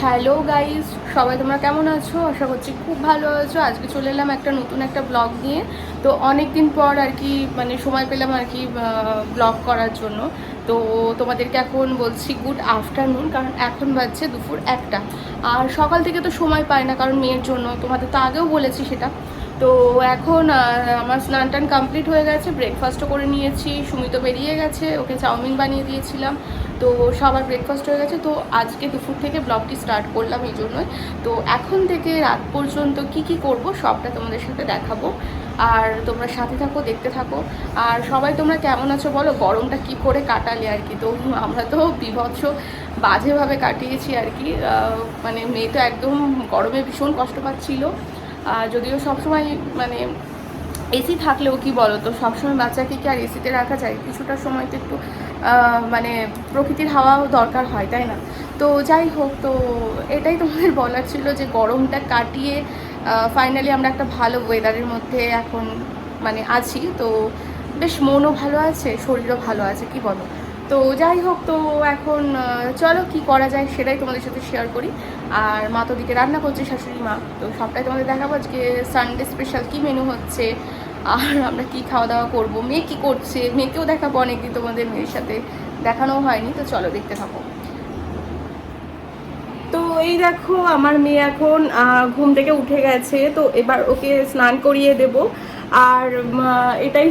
Hello guys সবাই তোমরা কেমন আছো? আশা করছি খুব ভালো আছো। আজকে চলে এলাম একটা নতুন একটা ব্লগ নিয়ে। তো অনেক দিন পর আর কি মানে সময় পেলাম আর কি ব্লগ করার জন্য। তো তোমাদেরকে এখন বলছি গুড আফটারনুন কারণ এখন বাজছে দুপুর একটা। আর সকাল থেকে তো সময় পাই না, কারণ মেয়ের জন্য। তোমাদের তো আগেও বলেছি সেটা। তো এখন আমার স্নান টান কমপ্লিট হয়ে গেছে ব্রেকফাস্টও করে নিয়েছি, সুমিত বেরিয়ে গেছে, ওকে চাউমিন বানিয়ে দিয়েছিলাম, তো সবার ব্রেকফাস্ট হয়ে গেছে, তো আজকে দুপুর থেকে ব্লগটি স্টার্ট করলাম এই জন্যই। তো এখন থেকে রাত পর্যন্ত কি কি করব সবটা তোমাদের সাথে দেখাবো, আর তোমরা সাথে থাকো, দেখতে থাকো, আর সবাই তোমরা কেমন আছো বলো, গরমটা কি করে কাটালে আর কি, তো আমরা তো বিভৎস বাজেভাবে কাটিয়েছি আর কি মানে মেয়ে তো একদম গরমে ভীষণ কষ্ট পাচ্ছিল যদিও সবসময় মানে এসি থাকলেও কি বলো তো সবসময় বাচ্চাকে কি আর এসিতে রাখা যায়? কিছুটা সময় তো একটু মানে প্রকৃতির হাওয়াও দরকার হয়, তাই না? তো যাই হোক, তো এটাই তোমাদের বলার ছিল যে গরমটা কাটিয়ে ফাইনালি আমরা একটা ভালো ওয়েদারের মধ্যে এখন মানে আছি। তো বেশ মনও ভালো আছে, শরীরও ভালো আছে, কি বলো? তো যাই হোক, তো এখন চলো কি করা যায় সেটাই তোমাদের সাথে শেয়ার করি। আর মা তো দিকে রান্না করছে, শাশুড়ি মা। তো সবটাই তোমাদের দেখাবো। আজকে সানডে স্পেশাল কি মেনু হচ্ছে, আর আমরা কি খাওয়া দাওয়া করব, মেয়ে কি করছে, মেয়েকেও দেখাবো অনেকদিন তোমাদের মেয়ের সাথে। দেখানোও হয়নি, তো চলো দেখতে থাকো। তো এই দেখো, আমার মেয়ে এখন ঘুম থেকে উঠে গেছে, তো এবার ওকে স্নান করিয়ে দেব। আর এটাই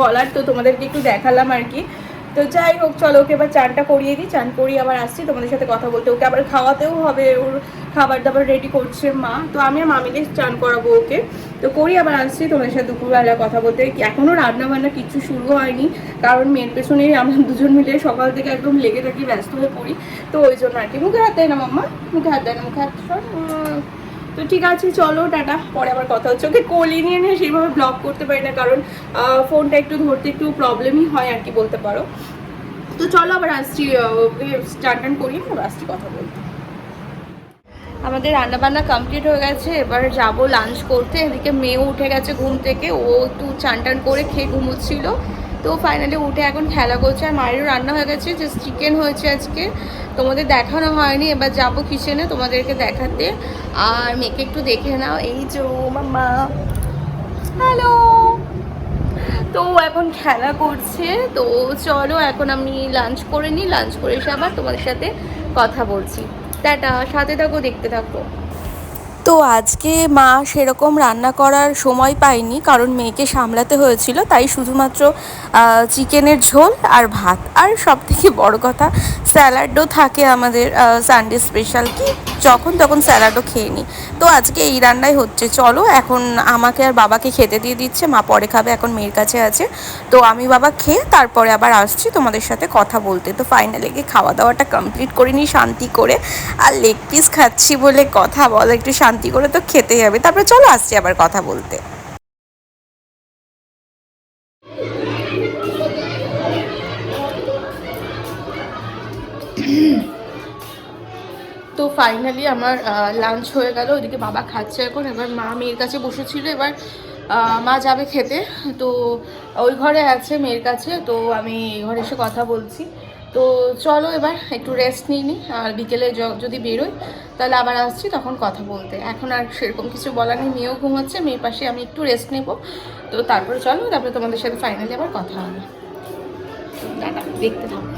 বলার, তো তোমাদেরকে একটু দেখালাম আর কি। তো যাই হোক, চলো ওকে এবার চানটা করিয়ে দিই। চান করিয়ে আবার আসছি, তোমাদের সাথে কথা বলতে। ওকে আবার খাওয়াতেও হবে, ওর খাবার দাবার রেডি করছে মা। তো আমি আর মামিকে চান করাবো ওকে। তো করি আবার আসছি তোমাদের সাথে দুপুরবেলা কথা বলতে। এখনও রান্না বান্না কিছু শুরু হয়নি, কারণ মেয়ের পেছনেই আমরা দুজন মিলে সকাল থেকে একদম লেগে থাকি, ব্যস্ত হয়ে পড়ি। তো ওই জন্য আর কি। মুখে হাত দেয় না মাম্মা? মুখে হাত দেয় না, মুখে হাত তো ঠিক আছে, চলো, টাটা। পরে আবার কথা হচ্ছে। ওকে কোলে নিয়ে নিয়ে সেইভাবে ব্লগ করতে পারি না, কারণ ফোনটা একটু ধরতে একটু প্রবলেমই হয় আর কি বলতে পারো। তো চলো, আবার আসছি স্টার্ট টান করি আবার আসছি কথা বলতে। আমাদের রান্নাবান্না কমপ্লিট হয়ে গেছে। এবার যাব লাঞ্চ করতে। এদিকে মেয়েও উঠে গেছে ঘুম থেকে। ও একটু চান টান করে খেয়ে ঘুমোচ্ছিল। তো ফাইনালি উঠে এখন খেলা করছে আর মায়েরও রান্না হয়ে গেছে জাস্ট চিকেন হয়েছে আজকে। তোমাদের দেখানো হয়নি, এবার যাব কিচেনে তোমাদেরকে দেখাতে। আর মেয়েকে একটু দেখে নাও, এই যে মাম্মা। হ্যালো তো এখন খেলা করছে, তো চলো এখন আমি লাঞ্চ করে নিই লাঞ্চ করে এসে আবার তোমাদের সাথে কথা বলছি। টাটা, সাথে থাকো, দেখতে থাকো। তো আজকে মা সেরকম রান্না করার সময় পাইনি কারণ মেয়েকে সামলাতে হয়েছিল, তাই শুধুমাত্র চিকেনের ঝোল আর ভাত। আর সব থেকে বড় কথা, স্যালাডও থাকে আমাদের সানডে স্পেশাল কি, যখন তখন স্যালাডও খেয়ে নিই তো আজকে এই রান্নাই হচ্ছে। চলো, এখন আমাকে আর বাবাকে খেতে দিয়ে দিচ্ছে, মা পরে খাবে, এখন মেয়ের কাছে আছে। তো আমি বাবা খেয়ে তারপরে আবার আসছি তোমাদের সাথে কথা বলতে। তো ফাইনালি গিয়ে খাওয়া দাওয়াটা কমপ্লিট করে নিই শান্তি করে। আর লেগ পিস খাচ্ছি বলে কথা বলো, একটু শান্তি করে তো খেতেই হবে। তারপরে চলো আসছি আবার কথা বলতে। তো ফাইনালি আমার লাঞ্চ হয়ে গেল, ওইদিকে বাবা খাচ্ছে এখন। এবার মা মেয়ের কাছে বসেছিল, এবার মা যাবে খেতে। তো ওই ঘরে আছে মেয়ের কাছে, তো আমি এই ঘরে এসে কথা বলছি। তো চলো এবার একটু রেস্ট নিই নি, আর বিকেলে যদি বেরোই, তাহলে আবার আসছি তখন কথা বলতে। এখন আর সেরকম কিছু বলার নেই, মেয়েও ঘুমাচ্ছে, মেয়ের পাশে আমি একটু রেস্ট নেব। তো তারপরে চলো, তারপরে তোমাদের সাথে ফাইনালি আবার কথা হবে। টাটা দেখতে থাকো।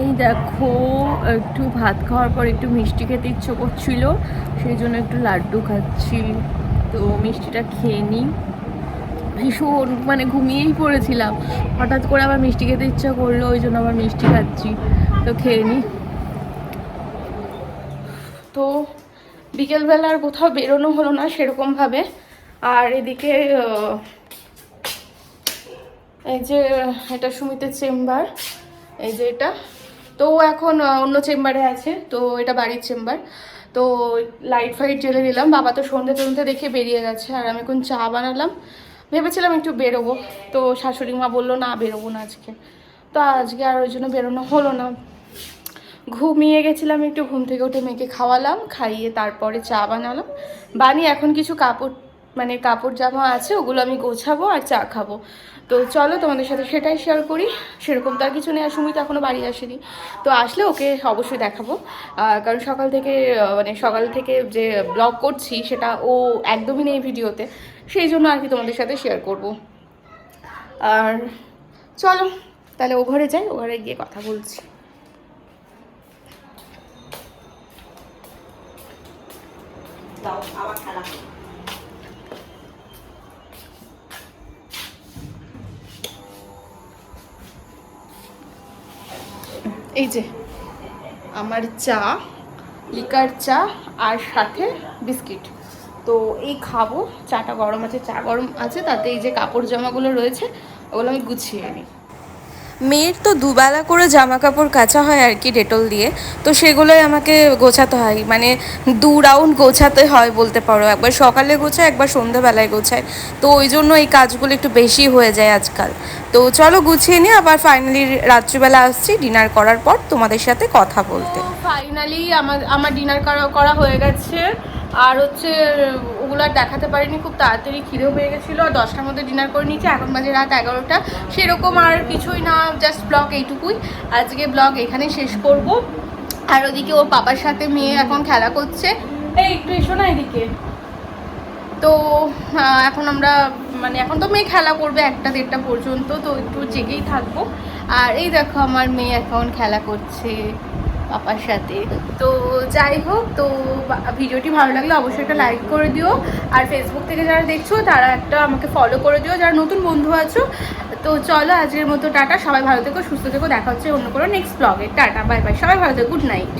এই দেখো, একটু ভাত খাওয়ার পর একটু মিষ্টি খেতে ইচ্ছে করছিল, সেই জন্য একটু লাড্ডু খাচ্ছি। তো মিষ্টিটা খেয়ে নিই। ভীষণ মানে ঘুমিয়েই পড়েছিলাম। হঠাৎ করে আবার মিষ্টি খেতে ইচ্ছা করল, ওই জন্য আবার মিষ্টি খাচ্ছি। তো খেয়ে নিই। তো বিকেলবেলা আর কোথাও বেরোনো হলো না সেরকমভাবে। আর এদিকে এই যে, এটা সুমিতের চেম্বার। এই যে এটা। তো এখন অন্য চেম্বারে আছে। তো এটা বাড়ির চেম্বার। তো লাইট ফাইট জেলে নিলাম। বাবা তো সন্ধে টন্ধে দেখে বেরিয়ে গেছে, আর আমি এখন চা বানালাম। ভেবেছিলাম একটু বেরোবো, তো শাশুড়ি মা বলল, না, বেরোবো না আজকে। তো আজকে আর ওই জন্য বেরোনো হলো না। ঘুমিয়ে গেছিলাম একটু, ঘুম থেকে উঠে মেয়েকে খাওয়ালাম, খাইয়ে তারপরে চা বানালাম। বানিয়ে এখন কিছু কাপড় মানে কাপড় জামা আছে, ওগুলো আমি গোছাবো আর চা খাব। তো চলো তোমাদের সাথে সেটাই শেয়ার করি। সেরকম তার কিছু নেই, আর তো এখনও বাড়ি আসেনি। তো আসলে ওকে অবশ্যই দেখাবো। কারণ সকাল থেকে মানে সকাল থেকে যে ব্লগ করছি, সেটা ও একদমই নেই ভিডিওতে। সেই জন্য আর কি তোমাদের সাথে শেয়ার করব। আর চলো, তাহলে ও ঘরে যাই, ও ঘরে গিয়ে কথা বলছি। আবার খেলা। এই যে, আমার চা, লিকার চা আর সাথে বিস্কিট। তো এই খাব, চাটা গরম আছে, চা গরম আছে, তাতে এই যে কাপড় জামাগুলো রয়েছে, ওগুলো আমি গুছিয়ে নিই। মেয়ের তো দুবেলা করে জামা কাপড় কাচা হয় আর কি ডেটল দিয়ে, তো সেগুলোই আমাকে গোছাতে হয়। মানে দু রাউন্ড গোছাতে হয় বলতে পারো। একবার সকালে গোছায়, একবার সন্ধ্যেবেলায় গোছায়। তো ওই জন্য এই কাজগুলো একটু বেশি হয়ে যায় আজকাল। তো চলো গুছিয়ে নিয়ে আবার ফাইনালি রাত্রিবেলা আসছি ডিনার করার পর তোমাদের সাথে কথা বলতে। ফাইনালি আমার আমার ডিনার করা করা হয়ে গেছে। আর হচ্ছে, ওগুলো আর দেখাতে পারিনি, খুব তাড়াতাড়ি খিদেও পেয়ে গেছিল। আর দশটার মধ্যে ডিনার করে নিয়েছি, এখন বাজে রাত এগারোটা। সেরকম আর কিছুই না জাস্ট ব্লগ এইটুকুই। আজকে ব্লগ এখানে শেষ করব। আর ওদিকে ওর পাপার সাথে মেয়ে এখন খেলা করছে। এই, একটু এসো না এদিকে। তো এখন আমরা মানে এখন তো মেয়ে খেলা করবে একটা দেড়টা পর্যন্ত, তো একটু জেগেই থাকব। আর এই দেখো আমার মেয়ে এখন খেলা করছে। পাপার সাথে। তো যাই হোক, তো ভিডিওটি ভালো লাগলে অবশ্যই একটা লাইক করে দিও। আর ফেসবুক থেকে যারা দেখছ, তারা একটা আমাকে ফলো করে দিও। যারা নতুন বন্ধু আছো, তো চলো আজকের মতো, টাটা। সবাই ভালো থেকো, সুস্থ থেকো। দেখা হচ্ছে অন্য কোনো নেক্সট ব্লগে টাটা বাই বাই সবাই ভালো থেকো গুড নাইট